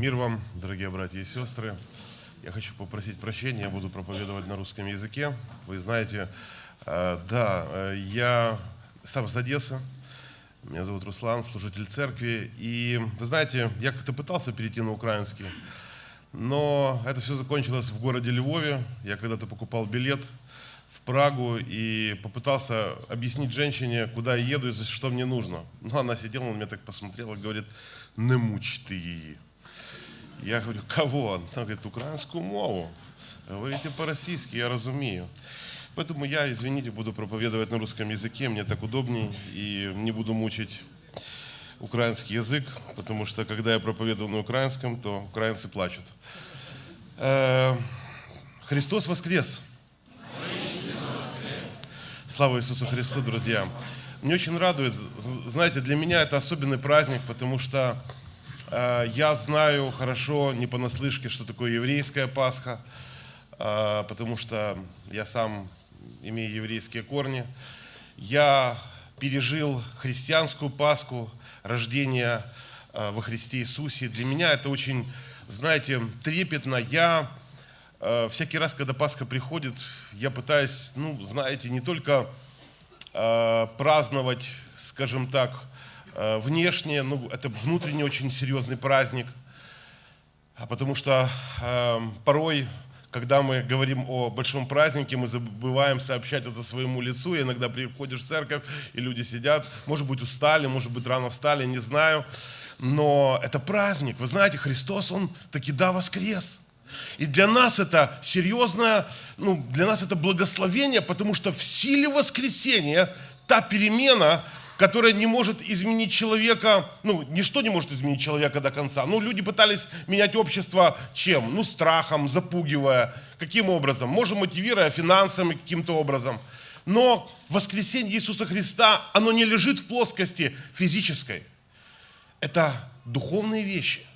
Мир вам, дорогие братья и сестры. Я хочу попросить прощения, я буду проповедовать на русском языке. Вы знаете, э, да, э, я сам с Одессы, меня зовут Руслан, служитель церкви. И вы знаете, я как-то пытался перейти на украинский, но это все закончилось в городе Львове. Я когда-то покупал билет в Прагу и попытался объяснить женщине, куда я еду и за что мне нужно. Но она сидела на меня так посмотрела и говорит, не мучь ты ее. Я говорю, кого? Она говорит, украинскую мову. Говорите по-российски, я разумею. Поэтому я, извините, буду проповедовать на русском языке, мне так удобней, и не буду мучить украинский язык, потому что когда я проповедую на украинском, то украинцы плачут. Э, Христос воскрес! Слава Иисусу Христу, друзья! Мне очень радует, знаете, для меня это особенный праздник, потому что я знаю хорошо, не понаслышке, что такое еврейская Пасха, э, потому что я сам имею еврейские корни. Я пережил христианскую Пасху, рождение э, во Христе Иисусе. Для меня это очень, знаете, трепетно. Я э, всякий раз, когда Пасха приходит, я пытаюсь, ну, знаете, не только э, праздновать, скажем так, внешне, ну, это внутренне очень серьезный праздник, а потому что порой когда мы говорим о большом празднике, мы забываем сообщать это своему лицу. И иногда приходишь в церковь, и люди сидят, может быть, устали, может быть, рано встали, не знаю. Но это праздник. Вы знаете, Христос, Он таки да воскрес. И для нас это серьезное, ну, для нас это благословение, потому что в силе воскресения та перемена, которая не может изменить человека, ну, ничто не может изменить человека до конца. Ну, люди пытались менять общество чем? Ну, страхом, запугивая. Каким образом? Можем мотивируя финансами каким-то образом. Но воскресение Иисуса Христа, оно не лежит в плоскости физической. Это духовные вещи.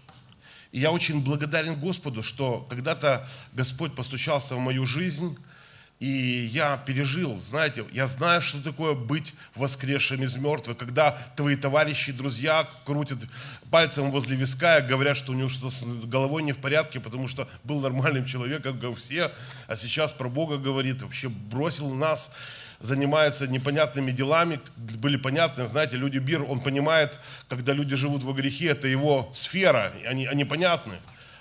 И я очень благодарен Господу, что когда-то Господь постучался в мою жизнь, и я пережил, знаете, я знаю, что такое быть воскресшим из мертвых, когда твои товарищи, друзья крутят пальцем возле виска и говорят, что у него что-то с головой не в порядке, потому что был нормальным человеком, как все, а сейчас про Бога говорит, вообще бросил нас, занимается непонятными делами, были понятны, знаете, люди Бир, он понимает, когда люди живут во грехе, это его сфера, они, они понятны.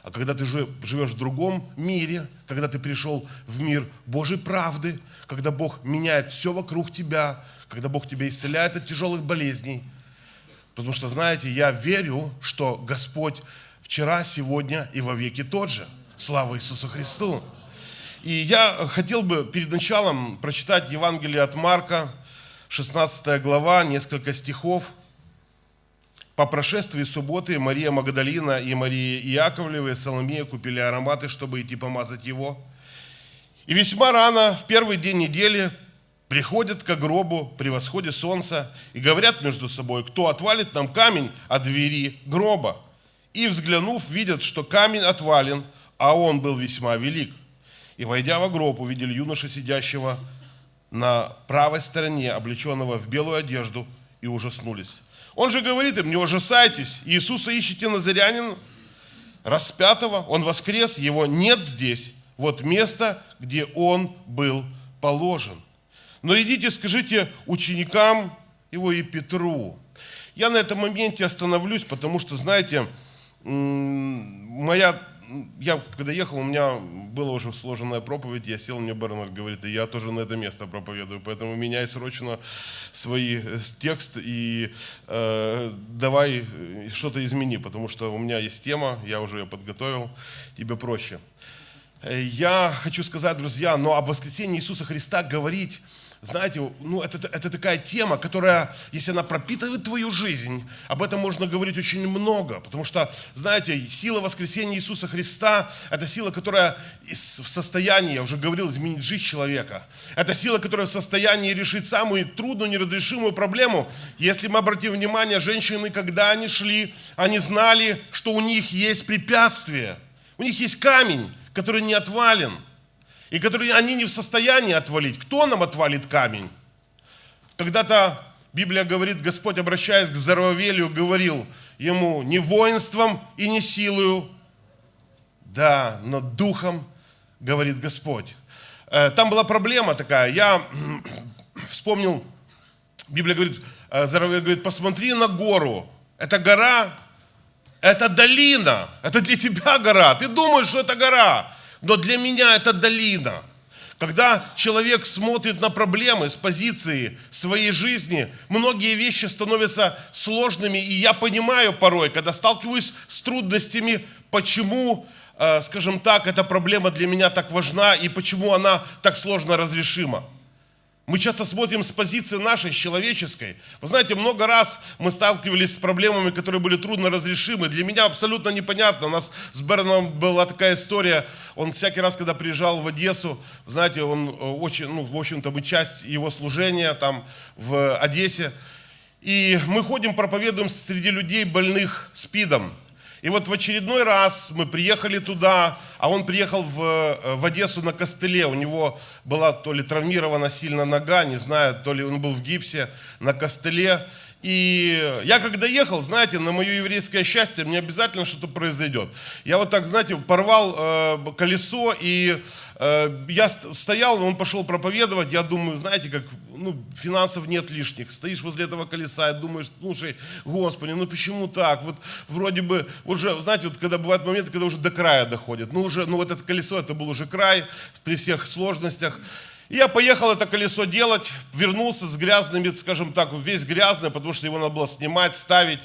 А когда ты живешь в другом мире, когда ты пришел в мир Божьей правды, когда Бог меняет все вокруг тебя, когда Бог тебя исцеляет от тяжелых болезней. Потому что, знаете, я верю, что Господь вчера, сегодня и во веки тот же. Слава Иисусу Христу! И я хотел бы перед началом прочитать Евангелие от Марка, 16 глава, несколько стихов – по прошествии субботы Мария Магдалина и Мария Иаковлева и Соломея купили ароматы, чтобы идти помазать его. И весьма рано, в первый день недели, приходят к гробу при восходе солнца и говорят между собой, кто отвалит нам камень от двери гроба. И, взглянув, видят, что камень отвален, а он был весьма велик. И, войдя в гроб, увидели юноша, сидящего на правой стороне, облеченного в белую одежду, и ужаснулись. Он же говорит им, не ужасайтесь, Иисуса ищите Назарянин, распятого, Он воскрес, Его нет здесь. Вот место, где Он был положен. Но идите, скажите ученикам Его и Петру. Я на этом моменте остановлюсь, потому что, знаете, моя я когда ехал, у меня была уже сложенная проповедь, я сел, мне Бернард говорит, и я тоже на это место проповедую, поэтому меняй срочно свои э, текст и э, давай э, что-то измени, потому что у меня есть тема, я уже ее подготовил, тебе проще. Э, я хочу сказать, друзья, но об воскресении Иисуса Христа говорить знаете, ну, это, это такая тема, которая, если она пропитывает твою жизнь, об этом можно говорить очень много, потому что, знаете, сила воскресения Иисуса Христа – это сила, которая в состоянии, я уже говорил, изменить жизнь человека. Это сила, которая в состоянии решить самую трудную, неразрешимую проблему. Если мы обратим внимание, женщины, когда они шли, они знали, что у них есть препятствие, у них есть камень, который не отвален – и которые они не в состоянии отвалить. Кто нам отвалит камень? Когда-то Библия говорит, Господь, обращаясь к Зарававелию, говорил, ему не воинством и не силою, да, но духом, говорит Господь. Э, там была проблема такая. Я вспомнил, Библия говорит, э, Заравель говорит, посмотри на гору. Это гора, это долина. Это для тебя гора. Ты думаешь, что это гора. Но для меня это долина. Когда человек смотрит на проблемы с позиции своей жизни, многие вещи становятся сложными. И я понимаю порой, когда сталкиваюсь с трудностями, почему Э, скажем так, эта проблема для меня так важна и почему она так сложно разрешима. Мы часто смотрим с позиции нашей, человеческой. Вы знаете, много раз мы сталкивались с проблемами, которые были трудно разрешимы. Для меня абсолютно непонятно. У нас с Берном была такая история. Он всякий раз, когда приезжал в Одессу, знаете, он э, очень, ну, в общем-то, мы часть его служения там в Одессе. И мы ходим, проповедуем среди людей больных СПИДом. И вот в очередной раз мы приехали туда, а он приехал в, э, в Одессу на костыле. У него была то ли травмирована сильно нога, не знаю, то ли он был в гипсе на костыле. И я когда ехал, знаете, на мое еврейское счастье, мне обязательно что-то произойдет. Я вот так, знаете, порвал э, колесо, и э, я стоял, он пошел проповедовать, я думаю, знаете, как, ну, финансов нет лишних, стоишь возле этого колеса и думаешь, слушай, Господи, ну почему так? Вот вроде бы уже, знаете, вот когда бывают моменты, когда уже до края доходит, ну уже, ну вот это колесо, это был уже край при всех сложностях. И я поехал это колесо делать, вернулся с грязными, скажем так, весь грязный, потому что его надо было снимать, ставить.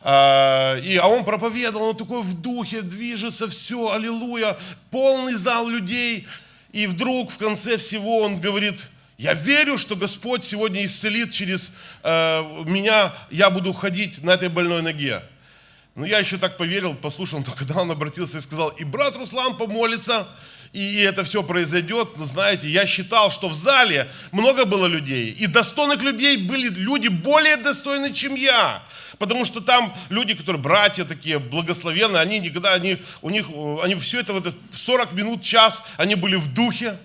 А, и, а он проповедовал, он такой в духе, движется, все, аллилуйя, полный зал людей. И вдруг в конце всего он говорит, я верю, что Господь сегодня исцелит через э, меня, я буду ходить на этой больной ноге. Ну, я еще так поверил, послушал, но когда он обратился и сказал, и брат Руслан помолится, и это все произойдет, но знаете, я считал, что в зале много было людей, и достойных людей были люди более достойны, чем я. Потому что там люди, которые братья такие, благословенные, они никогда, они, у них, они все это, вот 40 минут, час, они были в духе,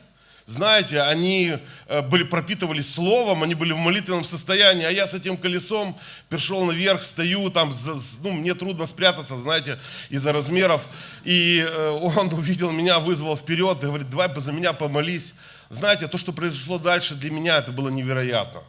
знаете, они э, были, пропитывались словом, они были в молитвенном состоянии, а я с этим колесом пришел наверх, стою, там, ну, мне трудно спрятаться, знаете, из-за размеров. И э, он увидел меня, вызвал вперед, и говорит, давай за меня помолись. Знаете, то, что произошло дальше, для меня это было невероятно.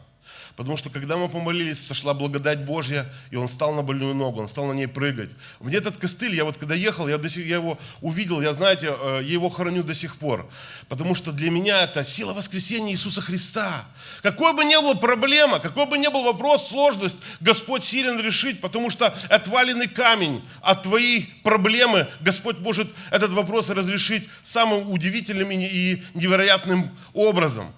Потому что когда мы помолились, сошла благодать Божья, и он стал на больную ногу, он стал на ней прыгать. Меня этот костыль, я вот когда ехал, я, до сих, я его увидел, я, знаете, э, я его храню до сих пор. Потому что для меня это сила воскресения Иисуса Христа. Какой бы ни была проблема, какой бы ни был вопрос, сложность, Господь силен решить, потому что отваленный камень от твоей проблемы, Господь может этот вопрос разрешить самым удивительным и невероятным образом.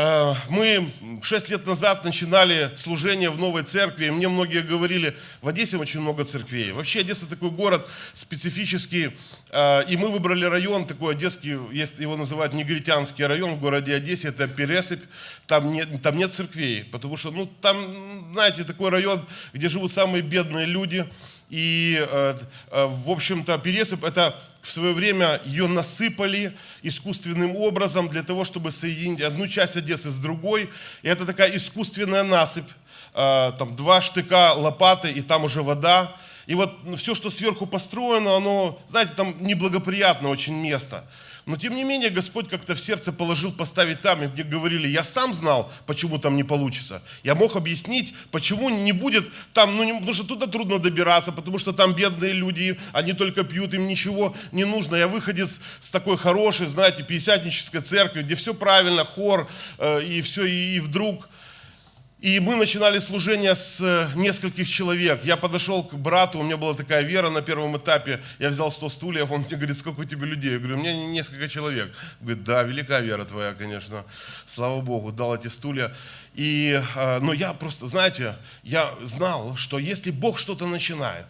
Э, мы шесть лет назад начинали служение в новой церкви, и мне многие говорили, в Одессе очень много церквей. Вообще Одесса такой город специфический, э, и мы выбрали район такой одесский, его называют негритянский район в городе Одессе, это Пересыпь, там нет, там нет церквей, потому что, ну, там, знаете, такой район, где живут самые бедные люди, и, э, в общем-то, Пересыпь это в свое время ее насыпали искусственным образом для того, чтобы соединить одну часть Одессы с другой. И это такая искусственная насыпь, а, там два штыка лопаты, и там уже вода. И вот все, что сверху построено, оно, знаете, там неблагоприятное очень место. Но тем не менее Господь как-то в сердце положил поставить там, и мне говорили, я сам знал, почему там не получится. Я мог объяснить, почему не будет там, ну, не, потому что туда трудно добираться, потому что там бедные люди, они только пьют, им ничего не нужно. Я выходец с такой хорошей, знаете, пятидесятнической церкви, где все правильно, хор, э, и все, и, и вдруг и мы начинали служение с э, нескольких человек. Я подошел к брату, у меня была такая вера на первом этапе. Я взял 100 стульев, он мне говорит, сколько у тебя людей? Я говорю, у меня несколько человек. Говорит, да, велика вера твоя, конечно. Слава Богу, дал эти стулья. И, э, но я просто, знаете, я знал, что если Бог что-то начинает,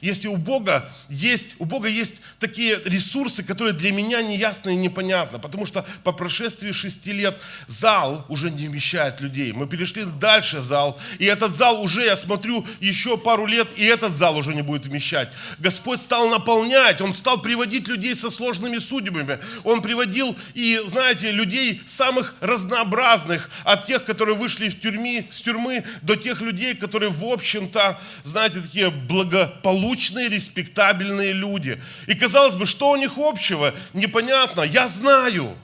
Если у Бога есть, у Бога есть такие ресурсы, которые для меня неясны и непонятны, потому что по прошествии шести лет зал уже не вмещает людей. Мы перешли дальше зал, и этот зал уже, я смотрю, еще пару лет, и этот зал уже не будет вмещать. Господь стал наполнять, Он стал приводить людей со сложными судьбами. Он приводил и, знаете, людей самых разнообразных, от тех, которые вышли в тюрьмы, с тюрьмы, до тех людей, которые, в общем-то, знаете, такие благополучные, респектабельные люди. И казалось бы, что у них общего? Непонятно. Я знаю.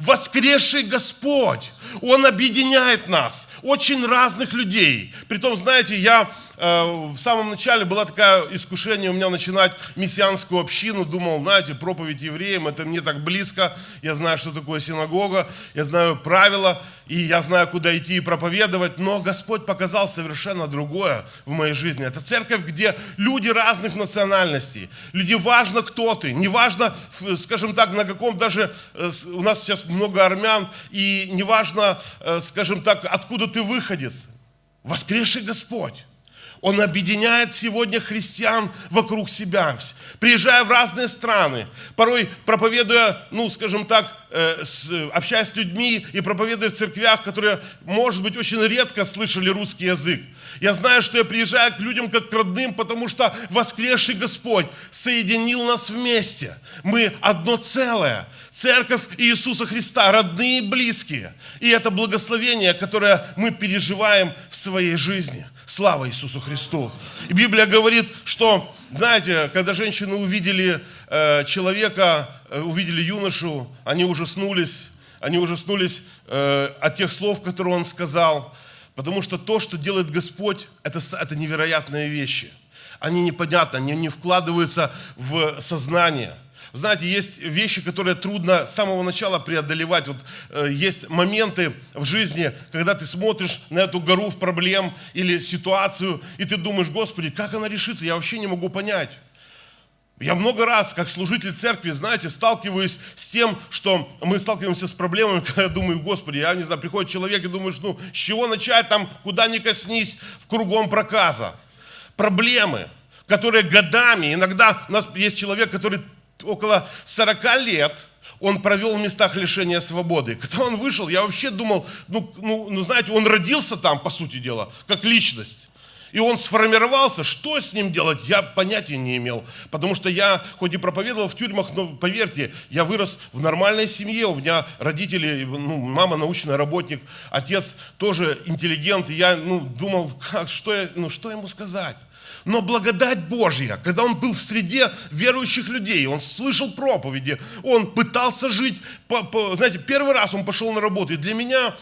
Воскресший Господь, Он объединяет нас, очень разных людей. Притом, знаете, я в самом начале была такая искушение у меня начинать мессианскую общину. Думал, знаете, проповедь евреям, это мне так близко. Я знаю, что такое синагога, я знаю правила, и я знаю, куда идти и проповедовать. Но Господь показал совершенно другое в моей жизни. Это церковь, где люди разных национальностей. Люди важно, кто ты. Неважно, скажем так, на каком даже... Э, у нас сейчас много армян, и неважно, э, скажем так, откуда ты выходец. Воскресший Господь. Он объединяет сегодня христиан вокруг себя, приезжая в разные страны, порой проповедуя, ну, скажем так, э, общаясь с людьми и проповедуя в церквях, которые, может быть, очень редко слышали русский язык. Я знаю, что я приезжаю к людям как к родным, потому что воскресший Господь соединил нас вместе. Мы одно целое. Церковь Иисуса Христа, родные и близкие. И это благословение, которое мы переживаем в своей жизни. Слава Иисусу Христу. И Библия говорит, что, знаете, когда женщины увидели э, человека, э, увидели юношу, они ужаснулись, они ужаснулись э, от тех слов, которые он сказал. Потому что то, что делает Господь, это, это невероятные вещи. Они непонятны, они не вкладываются в сознание. Знаете, есть вещи, которые трудно с самого начала преодолевать. Вот, э, есть моменты в жизни, когда ты смотришь на эту гору в проблем или ситуацию, и ты думаешь, Господи, как она решится, я вообще не могу понять. Я много раз, как служитель церкви, знаете, сталкиваюсь с тем, что мы сталкиваемся с проблемами, когда я думаю, Господи, я не знаю, приходит человек и думаешь, ну, с чего начать там, куда ни коснись, в кругом проказа. Проблемы, которые годами, иногда у нас есть человек, который около 40 лет, он провел в местах лишения свободы. Когда он вышел, я вообще думал, ну, ну, ну знаете, он родился там, по сути дела, как личность. И он сформировался, что с ним делать, я понятия не имел. Потому что я, хоть и проповедовал в тюрьмах, но поверьте, я вырос в нормальной семье. У меня родители, ну, мама научный работник, отец тоже интеллигент. И я ну, думал, как, что, я, ну, что ему сказать. Но благодать Божья, когда он был в среде верующих людей, он слышал проповеди, он пытался жить, по, по, знаете, первый раз он пошел на работу. И для меня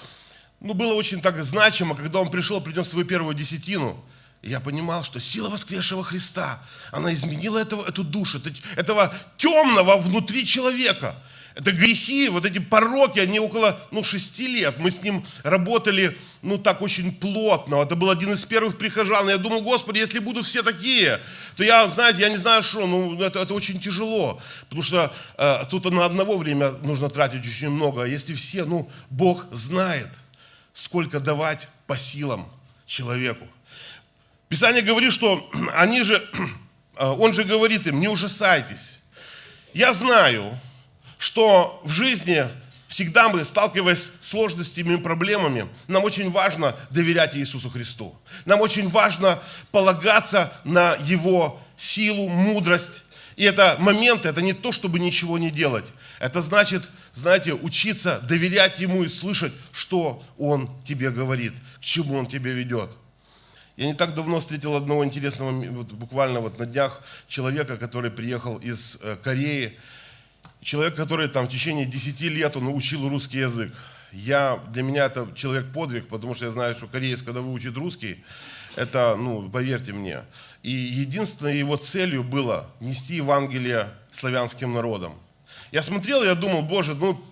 ну, было очень так значимо, когда он пришел, принес свою первую десятину – я понимал, что сила воскресшего Христа, она изменила этого, эту душу, этого темного внутри человека. Это грехи, вот эти пороки, они около ну, шести лет. Мы с ним работали, ну, так очень плотно. Это был один из первых прихожан. Я думал, Господи, если будут все такие, то я, знаете, я не знаю, что, ну, это, это очень тяжело. Потому что э, тут на одного время нужно тратить очень много. А если все, ну, Бог знает, сколько давать по силам человеку. Писание говорит, что они же, он же говорит им, не ужасайтесь. Я знаю, что в жизни всегда мы, сталкиваясь с сложностями и проблемами, нам очень важно доверять Иисусу Христу. Нам очень важно полагаться на Его силу, мудрость. И это моменты, это не то, чтобы ничего не делать. Это значит, знаете, учиться доверять Ему и слышать, что Он тебе говорит, к чему Он тебя ведет. Я не так давно встретил одного интересного, вот буквально вот на днях, человека, который приехал из э, Кореи. Человек, который там в течение 10 лет он учил русский язык. Я, для меня это человек подвиг, потому что я знаю, что кореец, когда выучит русский, это, ну, поверьте мне. И единственной его целью было нести Евангелие славянским народам. Я смотрел, я думал, боже, ну,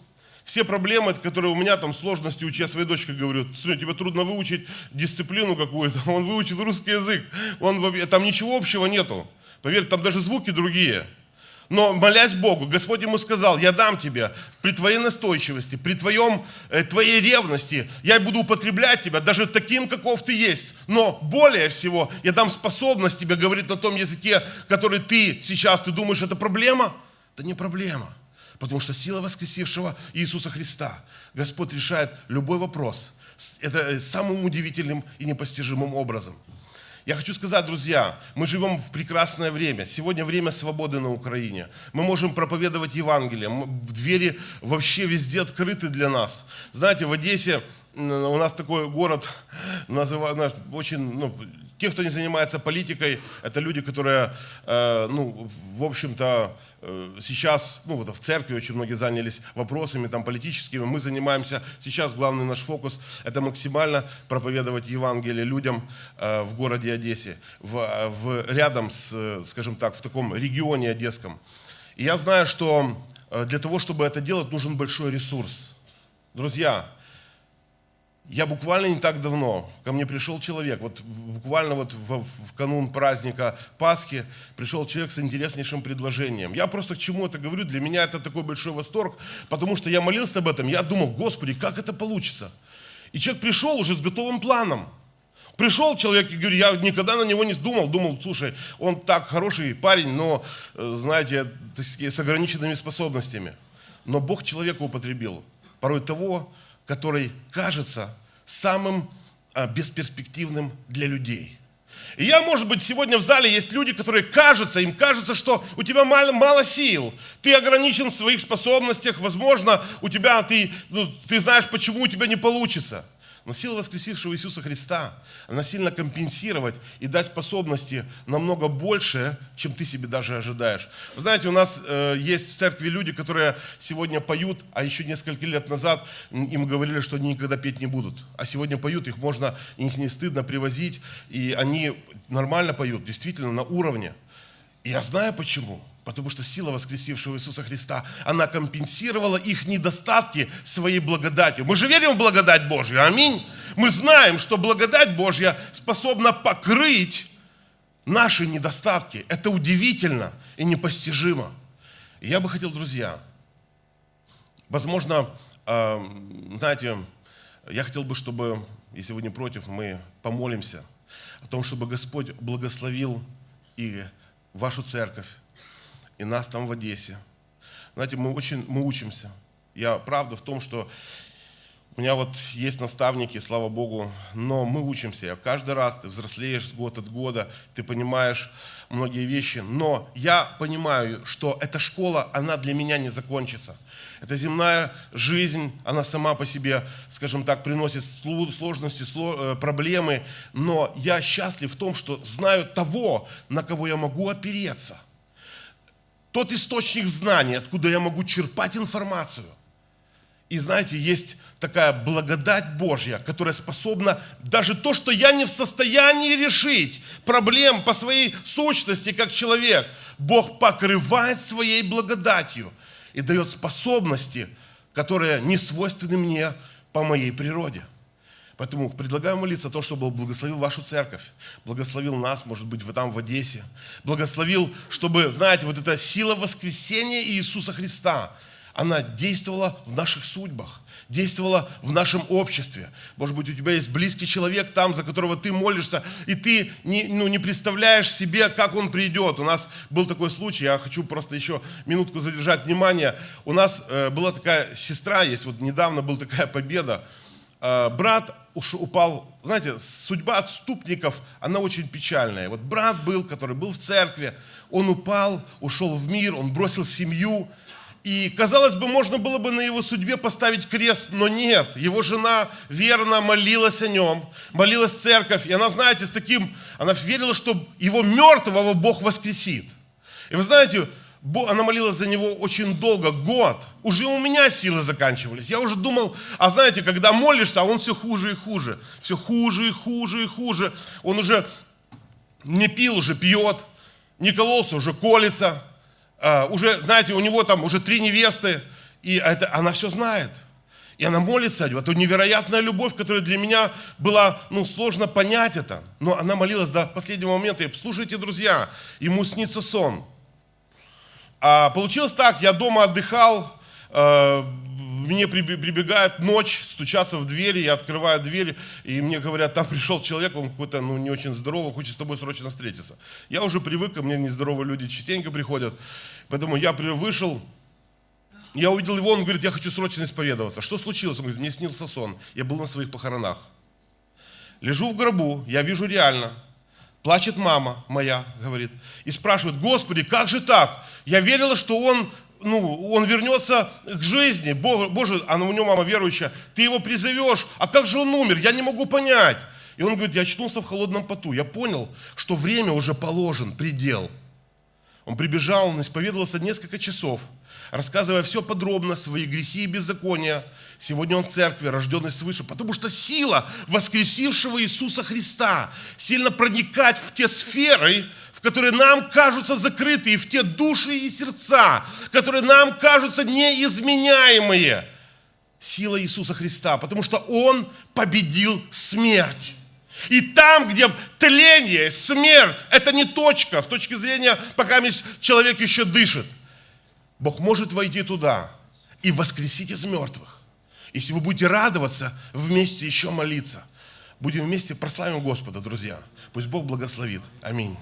все проблемы, которые у меня там сложности, уча своей дочке, говорю, смотри, тебе трудно выучить дисциплину какую-то, он выучил русский язык, он, там ничего общего нету. Поверь, там даже звуки другие. Но молясь Богу, Господь ему сказал, я дам тебе при твоей настойчивости, при твоем, э, твоей ревности, я буду употреблять тебя даже таким, каков ты есть. Но более всего, я дам способность тебе говорить на том языке, который ты сейчас, ты думаешь, это проблема? Это не проблема. Потому что сила воскресившего Иисуса Христа, Господь решает любой вопрос. Это самым удивительным и непостижимым образом. Я хочу сказать, друзья, мы живем в прекрасное время. Сегодня время свободы на Украине. Мы можем проповедовать Евангелие. Двери вообще везде открыты для нас. Знаете, в Одессе у нас такой город, называют, очень, ну, те, кто не занимается политикой, это люди, которые, э, ну, в общем-то, э, сейчас, ну, вот в церкви очень многие занялись вопросами там политическими. Мы занимаемся, сейчас главный наш фокус – это максимально проповедовать Евангелие людям э, в городе Одессе, в, в, рядом с, скажем так, в таком регионе одесском. И я знаю, что для того, чтобы это делать, нужен большой ресурс. Друзья, я буквально не так давно, ко мне пришел человек, вот буквально вот в, в канун праздника Пасхи пришел человек с интереснейшим предложением. Я просто к чему это говорю, для меня это такой большой восторг, потому что я молился об этом, я думал, Господи, как это получится? И человек пришел уже с готовым планом. Пришел человек и говорит, я никогда на него не думал, думал, слушай, он так хороший парень, но, э, знаете, с ограниченными способностями. Но Бог человека употребил, порой того, который кажется самым а, бесперспективным для людей. И я, может быть, сегодня в зале есть люди, которые кажутся, им кажется, что у тебя мало, мало сил, ты ограничен в своих способностях, возможно, у тебя, ты, ну, ты знаешь, почему у тебя не получится. Но сила воскресившего Иисуса Христа, она сильно компенсировать и дать способности намного больше, чем ты себе даже ожидаешь. Вы знаете, у нас э, есть в церкви люди, которые сегодня поют, а еще несколько лет назад им говорили, что они никогда петь не будут. А сегодня поют, их можно, их не стыдно привозить, и они нормально поют, действительно на уровне. И я знаю почему. Потому что сила воскресившего Иисуса Христа, она компенсировала их недостатки своей благодатью. Мы же верим в благодать Божью, аминь. Мы знаем, что благодать Божья способна покрыть наши недостатки. Это удивительно и непостижимо. И я бы хотел, друзья, возможно, знаете, я хотел бы, чтобы, если вы не против, мы помолимся о том, чтобы Господь благословил и вашу церковь, и нас там в Одессе. Знаете, мы очень, мы учимся. Я правда в том, что у меня вот есть наставники, слава Богу, но мы учимся. Я каждый раз ты взрослеешь год от года, ты понимаешь многие вещи. Но я понимаю, что эта школа, она для меня не закончится. Эта земная жизнь, она сама по себе, скажем так, приносит сложности, э, проблемы. Но я счастлив в том, что знаю того, на кого я могу опереться – тот источник знаний, откуда я могу черпать информацию. И знаете, есть такая благодать Божья, которая способна даже то, что я не в состоянии решить, проблем по своей сущности как человек, Бог покрывает своей благодатью и дает способности, которые не свойственны мне по моей природе. Поэтому предлагаю молиться то, чтобы Бог благословил вашу церковь, благословил нас, может быть, вы там в Одессе, благословил, чтобы, знаете, вот эта сила воскресения Иисуса Христа, она действовала в наших судьбах, действовала в нашем обществе. Может быть, у тебя есть близкий человек там, за которого ты молишься, и ты не, ну, не представляешь себе, как он придет. У нас был такой случай, я хочу просто еще минутку задержать внимание. У нас э, была такая сестра, есть вот недавно была такая победа. Э, брат упал, знаете, судьба отступников, она очень печальная. Вот брат был, который был в церкви, он упал, ушел в мир, он бросил семью, и, казалось бы, можно было бы на его судьбе поставить крест, но нет. Его жена верно молилась о нем, молилась церковь, и она, знаете, с таким, она верила, что его мертвого Бог воскресит. И вы знаете, она молилась за него очень долго, год. Уже у меня силы заканчивались. Я уже думал, а знаете, когда молишься, а он все хуже и хуже. Все хуже и хуже и хуже. Он уже не пил, уже пьет. Не кололся, уже колется. А, уже, знаете, у него там уже три невесты. И это, она все знает. И она молится, это невероятная любовь, которая для меня была, ну, сложно понять это. Но она молилась до последнего момента. И слушайте, друзья, ему снится сон. А получилось так, я дома отдыхал, э, мне прибегает ночь, стучатся в двери, я открываю дверь, и мне говорят, там пришел человек, он какой-то ну, не очень здоровый, хочет с тобой срочно встретиться. Я уже привык, ко мне нездоровые люди частенько приходят, поэтому я вышел, я увидел его, он говорит, я хочу срочно исповедоваться. Что случилось? Он говорит, мне снился сон, я был на своих похоронах. Лежу в гробу, я вижу реально. Плачет мама моя, говорит, и спрашивает, Господи, как же так? Я верила, что он, ну, он вернется к жизни. Боже, а у него мама верующая, ты его призовешь, а как же он умер? Я не могу понять. И он говорит, я очнулся в холодном поту. Я понял, что время уже положен, предел. Он прибежал, он исповедовался несколько часов, рассказывая все подробно, свои грехи и беззакония. Сегодня он в церкви, рожденный свыше, потому что сила воскресившего Иисуса Христа сильно проникать в те сферы, в которые нам кажутся закрыты, и в те души и сердца, которые нам кажутся неизменяемые. Сила Иисуса Христа, потому что Он победил смерть. И там, где тление, смерть, это не точка, с точки зрения, пока человек еще дышит. Бог может войти туда и воскресить из мертвых. Если вы будете радоваться, вместе еще молиться. Будем вместе прославим Господа, друзья. Пусть Бог благословит. Аминь.